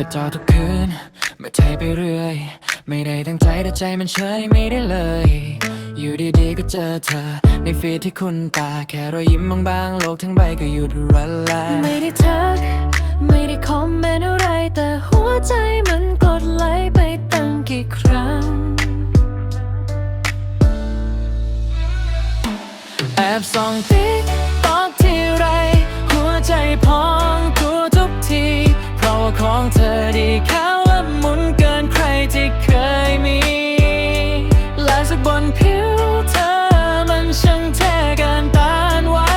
ปิดจอทุกคืนเมื่อไทยไปเรื่อย ไม่ได้ตั้งใจแต่ใจมันเฉยไม่ได้เลย อยู่ดีๆก็เจอเธอ ในฟีดที่คุณตา แค่รอยยิ้มบางๆโลกทั้งใบก็หยุดรันแลไม่ได้ทัก ไม่ได้คอมเมนต์อะไร แต่หัวใจมันกดไลค์ไปตั้งกี่ครั้ง แอบส่องติ๊กตอก ของเธอดีเข้าและหมุนเกินใครที่เคยมี และสักบนผิวเธอมันช่างแท้การต้านไว้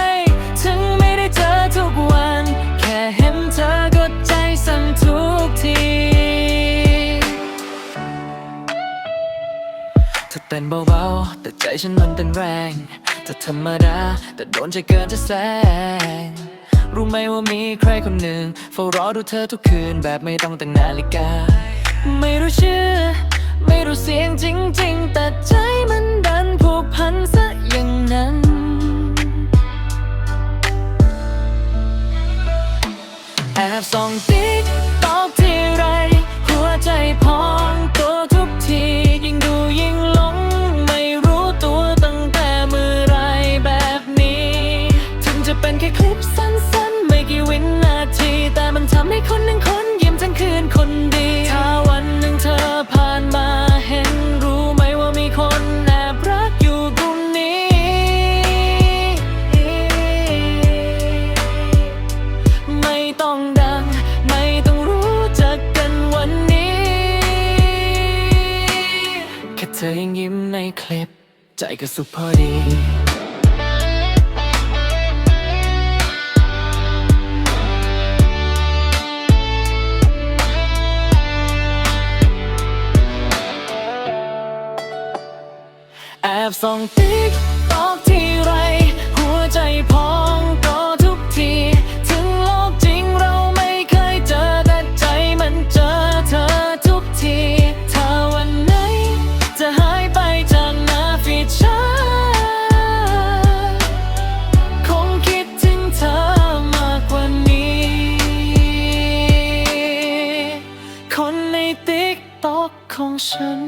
ถึงไม่ได้เจอทุกวัน แค่เห็นเธอก็ใจสั่นทุกทีเธอเต้นเบาๆแต่ใจฉันมันเต้นแรงเธอธรรมดาแต่โดนใจเกินจะแสง รู้ไหมว่ามีใครคนหนึ่งเฝ้ารอดูเธอทุกคืนแบบไม่ต้องตั้งนาฬิกา ไม่รู้ชื่อ ไม่รู้เสียงจริง ๆ แต่ใจมันดันผูกพันซะอย่างนั้นแอบส่องตี คนหนึ่งคนยิ้มทั้งคืนคนดี ถ้าวันหนึ่งเธอผ่านมาเห็นรู้ไหมว่ามีคนแอบรักอยู่ตรงนี้ ไม่ต้องดัง ไม่ต้องรู้จักกันวันนี้ แค่เธอยังยิ้มในคลิป ใจก็สุขพอดี บส่องติ๊กตอกทีไร หัวใจพองก็ทุกที ถึงโลกจริงเราไม่เคยเจอแต่ใจมันเจอเธอทุกที ถ้าวันไหนจะหายไปจากหน้าฟีดฉันคงคิดถึงเธอมากกว่านี้ คนในติ๊กตอกของฉัน